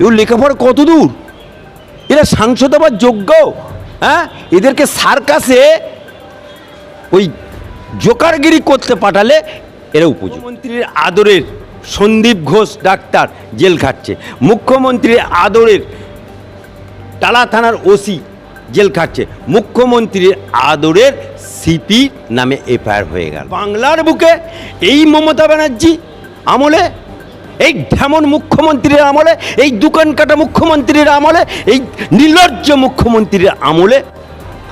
এগুলো লেখাপড়া কত দূর? এরা সাংসদ হবার যোগ্য হ্যাঁ? এদেরকে সার্কাসে ওই জোকারগিরি করতে পাঠালে এরা উপযুক্ত মুখ্যমন্ত্রীর আদরের সন্দীপ ঘোষ ডাক্তার জেল খাটছে মুখ্যমন্ত্রীর আদরের টালা থানার ওসি জেল খাটছে মুখ্যমন্ত্রীর আদরের সিপি নামে এফআইআর হয়ে গেল। বাংলার বুকে এই মমতা ব্যানার্জি আমলে এই ঢেমন মুখ্যমন্ত্রীর আমলে, এই দোকান কাটা মুখ্যমন্ত্রীর আমলে, এই নির্লজ্জ মুখ্যমন্ত্রীর আমলে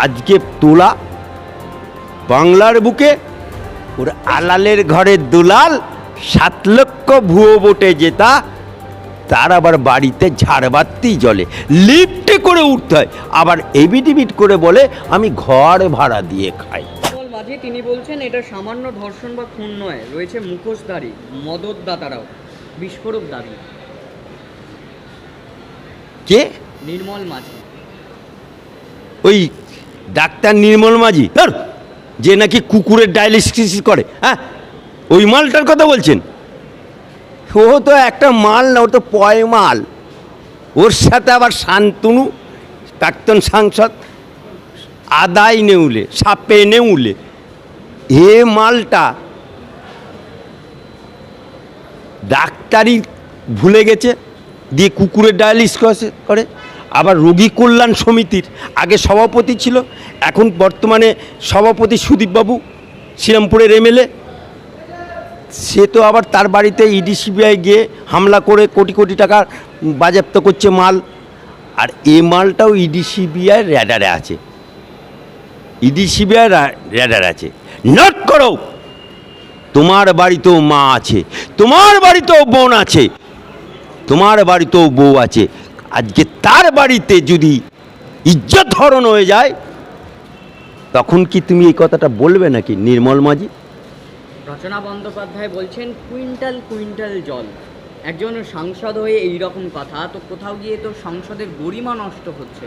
আজকে তোলা বাংলার বুকে ওর আলালের ঘরের দুলাল, সাত লক্ষ ভুয়ো ভোটে জেতা, তার আবার বাড়িতে ঝাড়বাতি জলে লিফটে করে উঠতে হয়, আবার এবিডিবিট করে বলে, আমি ঘর ভাড়া দিয়ে খাই। মাঝি তিনি বলছেন, এটা সামান্য ধর্ষণ বা খুন নয়, রয়েছে মুখোশধারী, মদতদাতারাও। বিস্ফোরক দাবি। কে? নির্মল মাঝি। ওই ডাক্তার নির্মল মাঝি? ধর, যে নাকি কুকুরের ডায়ালিসিস করে হ্যাঁ? ওই মালটার কথা বলছেন? ও তো একটা মাল না ও তো পয় মাল। ওর সাথে আবার শান্তনু প্রাক্তন সাংসদ আদায় নেউলে সাপে নেউলে। এ মালটা ডাক্তারি ভুলে গেছে, দিয়ে কুকুরের ডায়ালিস করে। আবার রোগী কল্যাণ সমিতির আগে সভাপতি ছিল, এখন বর্তমানে সভাপতি সুদীপবাবু, শ্রীরামপুরের এমএলএ। সে তো আবার তার বাড়িতে ইডি, সিবিআই গিয়ে হামলা করে কোটি কোটি টাকা বাজেয়াপ্ত করছে মাল। আর এ মালটাও ইডি, সিবিআই র্যাডারে আছে। ইডি, সিবিআই র্যাডার আছে। নোট করো! তোমার বাড়িতেও মা আছে তোমার বাড়িতেও বোন আছে তোমার বাড়িতেও বউ আছে। আজকে তার বাড়িতে যদি ইজ্জত হরণ হয়ে যায় তখন কি তুমি এই কথাটা বলবে নাকি নির্মল মাঝি? রচনা বন্দ্যোপাধ্যায় বলছেন কুইন্টাল কুইন্টাল জল। একজন সাংসদ হয়ে এই রকম কথা তো কোথাও গিয়ে তো সংসদের গরিমা নষ্ট হচ্ছে।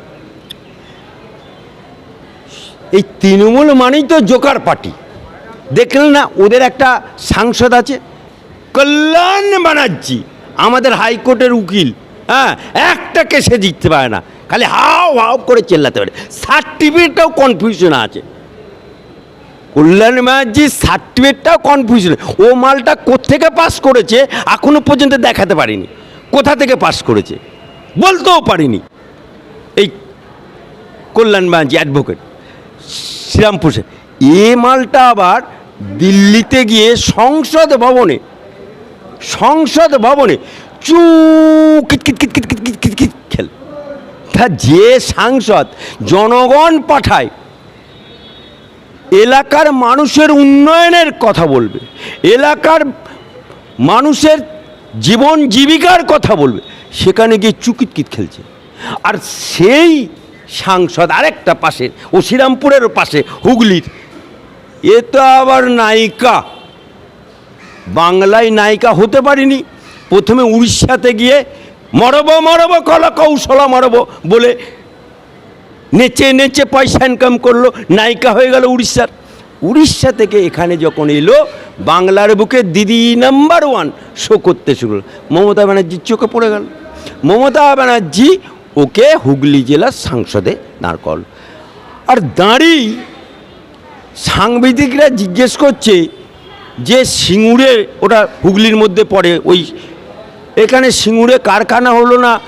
এই তৃণমূল মানেই তো জোকার পার্টি। দেখলেন না, ওদের একটা সাংসদ আছে, কল্যাণ ব্যানার্জি, আমাদের হাইকোর্টের উকিল হ্যাঁ একটা কেসে জিততে পারে না, খালি হাও হাও করে চেল্লাতে পারে, সার্টিফিকেটটাও কনফিউশন আছে। কল্যাণ ব্যানার্জির সার্টিফিকেটটাও কনফিউশন ও মালটা কোত্থেকে পাস করেছে, এখনও পর্যন্ত দেখাতে পারিনি, কোথা থেকে পাস করেছে, বলতেও পারিনি। এই কল্যাণ ব্যানার্জি অ্যাডভোকেট শ্রীরামপুর এ মালটা আবার দিল্লিতে গিয়ে সংসদ ভবনে সংসদ ভবনে চু কিট কিট কিট খেল। তা যে সাংসদ জনগণ পাঠায়, এলাকার মানুষের উন্নয়নের কথা বলবে, এলাকার মানুষের জীবন জীবিকার কথা বলবে, সেখানে গিয়ে চুকিটকিট খেলছে। আর সেই সাংসদ আরেকটা পাশে ও শ্রীরামপুরের পাশে হুগলির এ তো আবার নায়িকা। বাংলায় নায়িকা হতে পারিনি। প্রথমে উড়িষ্যাতে গিয়ে মরব মরব, কলা কৌশলা মরব বলে নেচে নেচে পয়সা ইনকাম করল, নায়িকা হয়ে গেল উড়িষ্যার। উড়িষ্যা থেকে এখানে যখন এলো, বাংলার বুকে দিদি নাম্বার ওয়ান শো করতে শুরু হলো। মমতা ব্যানার্জির চোখে পড়ে গেল। মমতা ব্যানার্জি ওকে হুগলি জেলার সাংসদে দাঁড় করল। আর দাঁড়িয়ে সাংবাদিকরা জিজ্ঞেস করছে যে সিঙ্গুরে ওটা হুগলির মধ্যে পড়ে, ওই এখানে সিঙ্গুরে কারখানা হলো না,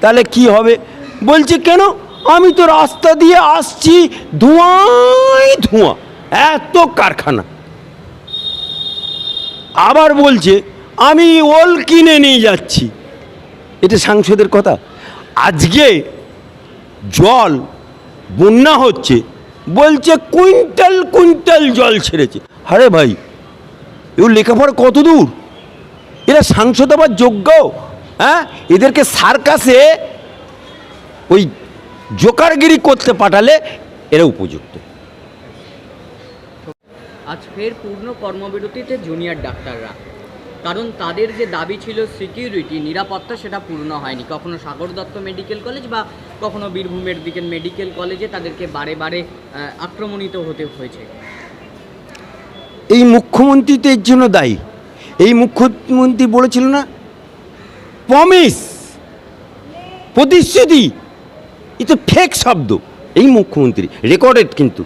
তাহলে কি হবে? বলছে, কেন? আমি তো রাস্তা দিয়ে আসছি, ধোঁয়াই ধোঁয়া, এত কারখানা। আবার বলছে, আমি ওল কিনে নিয়ে যাচ্ছি। এটা সাংসদের কথা। আজকে জল, বন্যা হচ্ছে বলছে, কুইন্টাল কুইন্টাল জল ছেড়েছে। আরে ভাই, এগুলো লেখাপড়া কত দূর? এরা সাংসদ হবার যোগ্য? হ্যাঁ? এদেরকে সার্কাসে ওই জোকারগিরি করতে পাঠালে এরা উপযুক্ত। আজ ফের পূর্ণ কর্মবিরতিতে জুনিয়র ডাক্তাররা। কারণ তাদের যে দাবি ছিল সিকিউরিটি নিরাপত্তা, সেটা পূর্ণ হয়নি। কখনো সাগর দত্ত মেডিকেল কলেজ বা কখনো বীরভূমের দিকের মেডিকেল কলেজে তাদেরকে বারে বারে আক্রমণিত হতে হয়েছে। এই মুখ্যমন্ত্রী তো এর জন্য দায়ী। এই মুখ্যমন্ত্রী বলেছিল না? প্রমিস প্রতিশ্রুতি, এ তো ফেক শব্দ। এই মুখ্যমন্ত্রী রেকর্ডেড কিন্তু।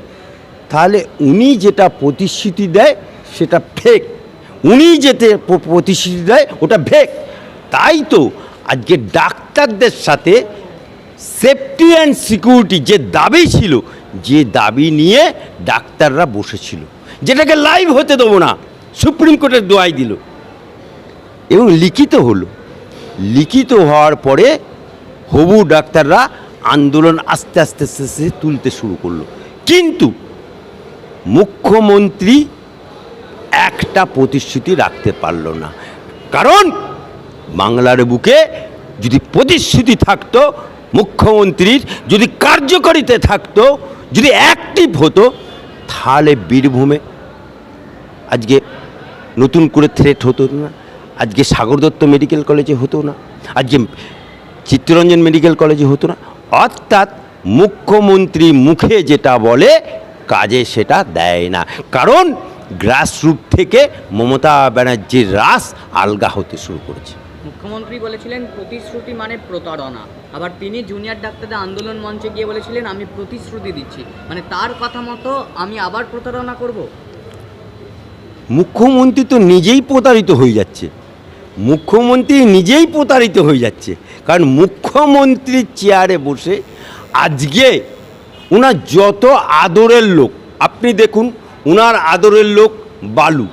তাহলে উনি যেটা প্রতিশ্রুতি দেয়, সেটা ফেক উনি যেতে প্রতিশ্রুতি দেয়, ওটা ভেক তাই তো আজকে ডাক্তারদের সাথে সেফটি অ্যান্ড সিকিউরিটি যে দাবি ছিল, যে দাবি নিয়ে ডাক্তাররা বসেছিল, যেটাকে লাইভ হতে দেবো না, সুপ্রিম কোর্টের দোয়াই দিল। এবং লিখিত হলো। লিখিত হওয়ার পরে হবু ডাক্তাররা আন্দোলন আস্তে আস্তে আস্তে আস্তে তুলতে শুরু করল। কিন্তু মুখ্যমন্ত্রী একটা প্রতিশ্রুতি রাখতে পারল না। কারণ বাংলার বুকে যদি প্রতিশ্রুতি থাকতো, মুখ্যমন্ত্রীর যদি কার্যকারিতা থাকতো, যদি অ্যাক্টিভ হতো, তাহলে বীরভূমে আজকে নতুন করে থ্রেট হতো না। আজকে সাগর দত্ত মেডিকেল কলেজে হতো না। আজকে চিত্তরঞ্জন মেডিকেল কলেজে হতো না। অর্থাৎ মুখ্যমন্ত্রী মুখে যেটা বলে, কাজে সেটা দেয় না। কারণ গ্রাসরুট থেকে মমতা ব্যানার্জির রাস আলগা হতে শুরু করেছে। মুখ্যমন্ত্রী বলেছিলেন প্রতিশ্রুতি মানে প্রতারণা। আবার তিনি জুনিয়র ডাক্তারদের আন্দোলন মঞ্চে গিয়ে বলেছিলেন আমি প্রতিশ্রুতি দিচ্ছি। মানে তার কথা মতো আমি আবার প্রতারণা করব? মুখ্যমন্ত্রী তো নিজেই প্রতারিত হয়ে যাচ্ছে। মুখ্যমন্ত্রী নিজেই প্রতারিত হয়ে যাচ্ছে। কারণ মুখ্যমন্ত্রীর চেয়ারে বসে আজকে ওনার যত আদরের লোক আপনি দেখুন ওনার আদরের লোক বালু,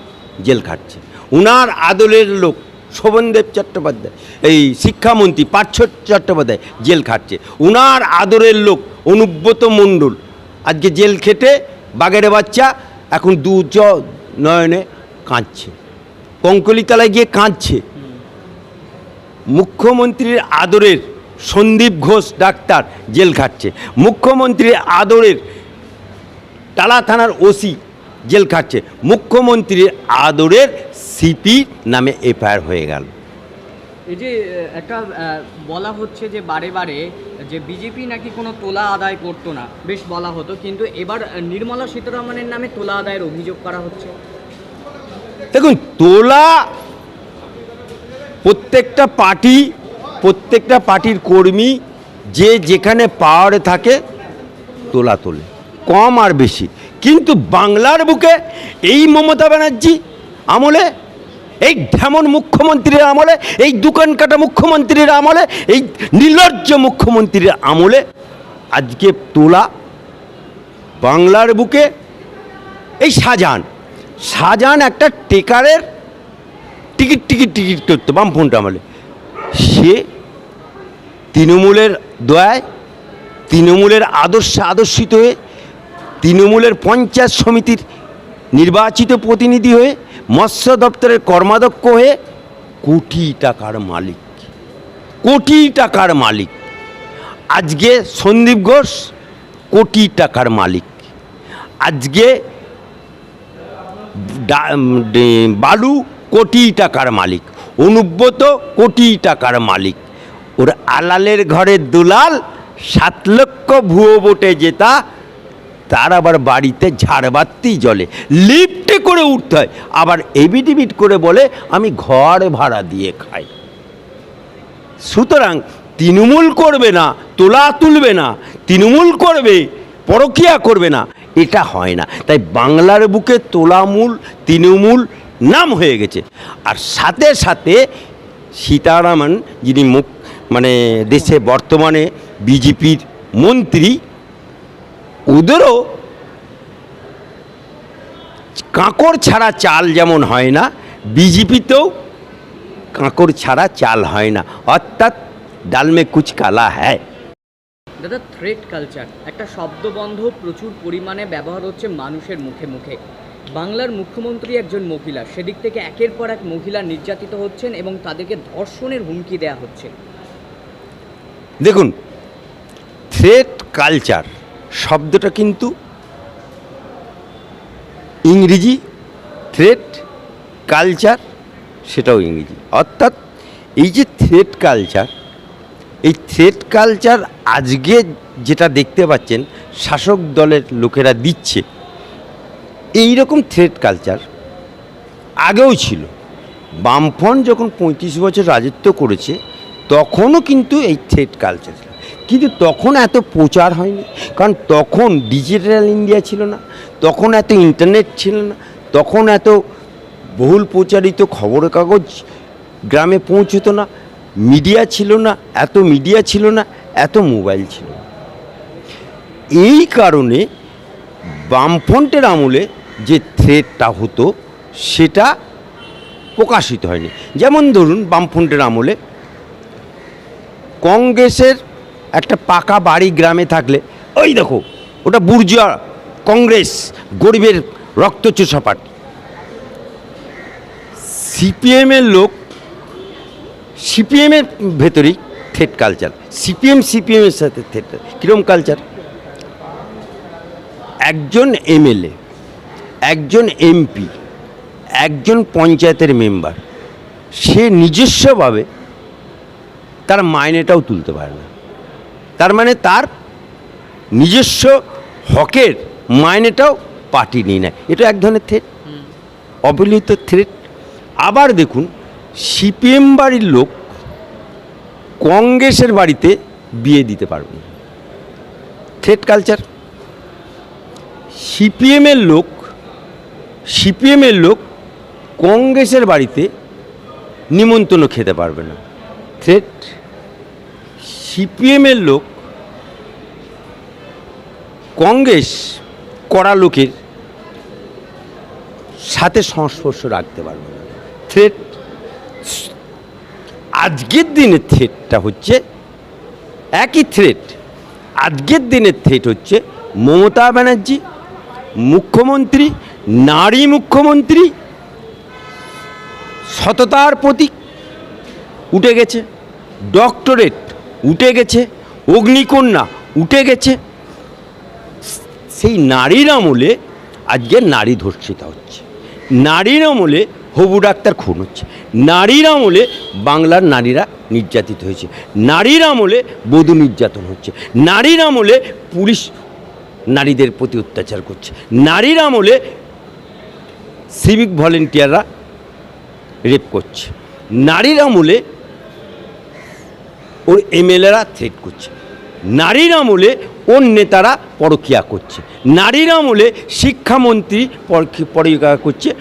জেল খাটছে। ওনার আদরের লোক শোভনদেব চট্টোপাধ্যায়, এই শিক্ষামন্ত্রী পার্থ চট্টোপাধ্যায় জেল খাটছে। উনার আদরের লোক অনুব্রত মণ্ডল, আজকে জেল খেটে বাগের বাচ্চা এখন দু নয়নে কাঁদছে। কঙ্কলিতলায় গিয়ে কাঁদছে। মুখ্যমন্ত্রীর আদরের সন্দীপ ঘোষ ডাক্তার জেল খাটছে। মুখ্যমন্ত্রীর আদরের টালা থানার ওসি জেল খাটছে মুখ্যমন্ত্রীর আদরের সিপি নামে এফআইআর হয়ে গেল। এই যে একটা বলা হচ্ছে যে বারে বারে যে বিজেপি নাকি কোনো তোলা আদায় করতো না বেশ বলা হতো কিন্তু এবার নির্মলা সীতারামনের নামে তোলা আদায়ের অভিযোগ করা হচ্ছে। দেখুন তোলা প্রত্যেকটা পার্টি প্রত্যেকটা পার্টির কর্মী যে যেখানে পাওয়ারে থাকে তোলা তোলে। কম আর বেশি। কিন্তু বাংলার বুকে এই মমতা ব্যানার্জি আমলে, এই ঢেমন মুখ্যমন্ত্রীর আমলে, এই দোকান কাটা মুখ্যমন্ত্রীর আমলে, এই নির্লজ্জ মুখ্যমন্ত্রীর আমলে আজকে তোলা বাংলার বুকে এই শাহজাহান শাহজাহান একটা টেকারের টিকিট টিকিট টিকিট করতো বামফোনটা আমলে। সে তৃণমূলের দয়ায়, তৃণমূলের আদর্শে আদর্শিত হয়ে তৃণমূলের পঞ্চায়েত সমিতির নির্বাচিত প্রতিনিধি হয়ে মৎস্য দপ্তরের কর্মাধ্যক্ষ হয়ে কোটি টাকার মালিক। কোটি টাকার মালিক। আজকে সন্দীপ ঘোষ কোটি টাকার মালিক। আজকে বালু কোটি টাকার মালিক। অনুব্রত কোটি টাকার মালিক। ওর আলালের ঘরের দুলাল সাত লক্ষ ভুয়ো বোটে জেতা তার আবার বাড়িতে ঝাড়বাতি জলে লিফটে করে উঠতে হয়। আবার এবিডিবিট করে বলে, আমি ঘর ভাড়া দিয়ে খাই। সুতরাং তৃণমূল করবে না, তোলা তুলবে না, তৃণমূল করবে, পরকিয়া করবে না, এটা হয় না। তাই বাংলার বুকে তোলামূল, তৃণমূল নাম হয়ে গেছে। আর সাথে সাথে সীতারামন, যিনি মুখ মানে দেশে বর্তমানে বিজেপির মন্ত্রী ওদেরও কাঁকড় ছাড়া চাল যেমন হয় না বিজেপিতেও কাঁকড় ছাড়া চাল হয় না। অর্থাৎ ডালমে কুচ কালা হ্যায়। দাদা থ্রেট কালচার একটা শব্দবন্ধ প্রচুর পরিমাণে ব্যবহার হচ্ছে মানুষের মুখে মুখে। বাংলার মুখ্যমন্ত্রী একজন মহিলা সেদিক থেকে একের পর এক মহিলা নির্যাতিত হচ্ছেন এবং তাদেরকে ধর্ষণের হুমকি দেওয়া হচ্ছে। দেখুন থ্রেট কালচার শব্দটা কিন্তু ইংরেজি থ্রেট কালচার সেটাও ইংরেজি। অর্থাৎ এই যে থ্রেট কালচার এই থ্রেট কালচার আজকে যেটা দেখতে পাচ্ছেন, শাসক দলের লোকেরা দিচ্ছে এই রকম থ্রেট কালচার আগেও ছিল। বামফ্রন্ট যখন পঁয়ত্রিশ বছর রাজত্ব করেছে, তখনও কিন্তু এই থ্রেড কালচার কিন্তু তখন এত প্রচার হয়নি। কারণ তখন ডিজিটাল ইন্ডিয়া ছিল না, তখন এত ইন্টারনেট ছিল না, তখন এত বহুল প্রচারিত খবরের কাগজ গ্রামে পৌঁছতো না মিডিয়া ছিল না, এত মিডিয়া ছিল না, এত মোবাইল ছিল না। এই কারণে বামফ্রন্টের আমলে যে থ্রেডটা হতো, সেটা প্রকাশিত হয়নি। যেমন ধরুন, বামফ্রন্টের আমলে কংগ্রেসের একটা পাকা বাড়ি গ্রামে থাকলে, ওই দেখো, ওটা বুর্জুয়া কংগ্রেস গরিবের রক্তচোষা পার্টি। সিপিএমের লোক, সিপিএমের ভেতরেই থেট কালচার, সিপিএম, সিপিএমের সাথে থেট কীরকম কালচার? একজন এমএলএ, একজন এমপি, একজন পঞ্চায়েতের মেম্বার, সে নিজস্বভাবে তার মাইনেটাও তুলতে পারে না। তার মানে তার নিজস্ব হকের মাইনেটাও পার্টি নিয়ে নেয়। এটা এক ধরনের থ্রেট অবহেলিত থ্রেট আবার দেখুন, সিপিএম বাড়ির লোক কংগ্রেসের বাড়িতে বিয়ে দিতে পারবে না। থ্রেট কালচার সিপিএমের লোক সিপিএমের লোক কংগ্রেসের বাড়িতে নিমন্ত্রণ খেতে পারবে না। থ্রেট সিপিএমের লোক কংগ্রেস করা লোকের সাথে সংস্পর্শ রাখতে পারবে না। থ্রেট আজকের দিনের থ্রেটটা হচ্ছে একই থ্রেট আজকের দিনের থ্রেট হচ্ছে মমতা ব্যানার্জি, মুখ্যমন্ত্রী, নারী মুখ্যমন্ত্রী, সততার প্রতীক। উঠে গেছে। ডক্টরেট উঠে গেছে। অগ্নিকন্যা উঠে গেছে। সেই নারীর আমলে আজকে নারী ধর্ষিতা হচ্ছে। নারীর আমলে হবু ডাক্তার খুন হচ্ছে। নারীর আমলে বাংলার নারীরা নির্যাতিত হয়েছে। নারীর আমলে বধূ নির্যাতন হচ্ছে। নারীর আমলে পুলিশ নারীদের প্রতি অত্যাচার করছে। নারীর আমলে সিভিক ভলেন্টিয়াররা রেপ করছে। নারীর আমলে ওর এমএলএরা থ্রেট করছে। নারীর আমলে ওর নেতারা পরকিয়া করছে। নারীর আমলে শিক্ষামন্ত্রী পরকি- পরকিয়া করছে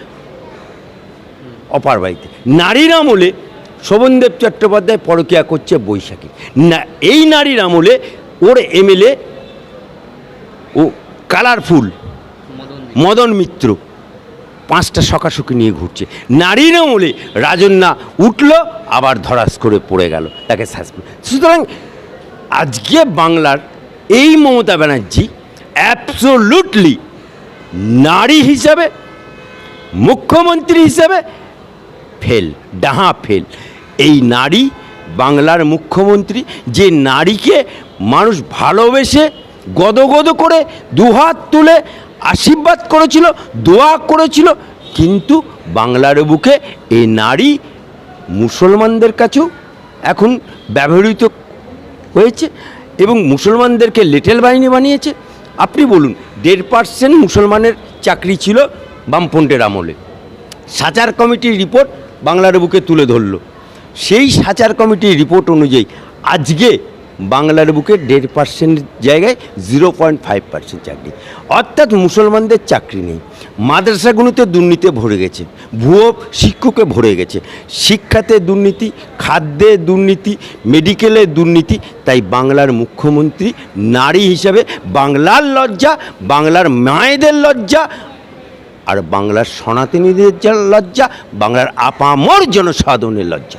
অপার বাড়িতে। নারীর আমলে শোভনদেব চট্টোপাধ্যায় পরকিয়া করছে বৈশাখী। না, এই নারীর আমলে ওর এমএলএ ও কালারফুল মদন মদন মিত্র পাঁচটা সকাশুকি নিয়ে ঘুরছে। নারীর আমলে রাজন্যা উঠল, আবার ধরাস করে পড়ে গেল, তাকে সাসপেন্ড সুতরাং আজকে বাংলার এই মমতা ব্যানার্জি অ্যাবসোলুটলি নারী হিসাবে, মুখ্যমন্ত্রী হিসাবে ফেল ডাহা ফেল এই নারী বাংলার মুখ্যমন্ত্রী যে নারীকে মানুষ ভালোবেসে গদগদ করে দুহাত তুলে আশীর্বাদ করেছিল, দোয়া করেছিল, কিন্তু বাংলার বুকে এই নারী মুসলমানদের কাছেও এখন ব্যবহৃত হয়েছে এবং মুসলমানদেরকে লিটেল বাহিনী বানিয়েছে। আপনি বলুন, দেড় পার্সেন্ট মুসলমানের চাকরি ছিল বামফ্রন্টের আমলে। সাচার কমিটির রিপোর্ট বাংলার বুকে তুলে ধরল। সেই সাচার কমিটির রিপোর্ট অনুযায়ী আজকে বাংলার বুকে দেড় পার্সেন্ট জায়গায় জিরো পয়েন্ট ফাইভ পার্সেন্ট চাকরি। অর্থাৎ মুসলমানদের চাকরি নেই। মাদ্রাসাগুলোতে দুর্নীতি ভরে গেছে। ভুয়ো শিক্ষকে ভরে গেছে। শিক্ষাতে দুর্নীতি, খাদ্যে দুর্নীতি, মেডিকেলে দুর্নীতি, তাই বাংলার মুখ্যমন্ত্রী, নারী হিসাবে বাংলার লজ্জা, বাংলার মায়েদের লজ্জা, আর বাংলার সনাতনীদের লজ্জা, বাংলার আপামর জনসাধারণের লজ্জা।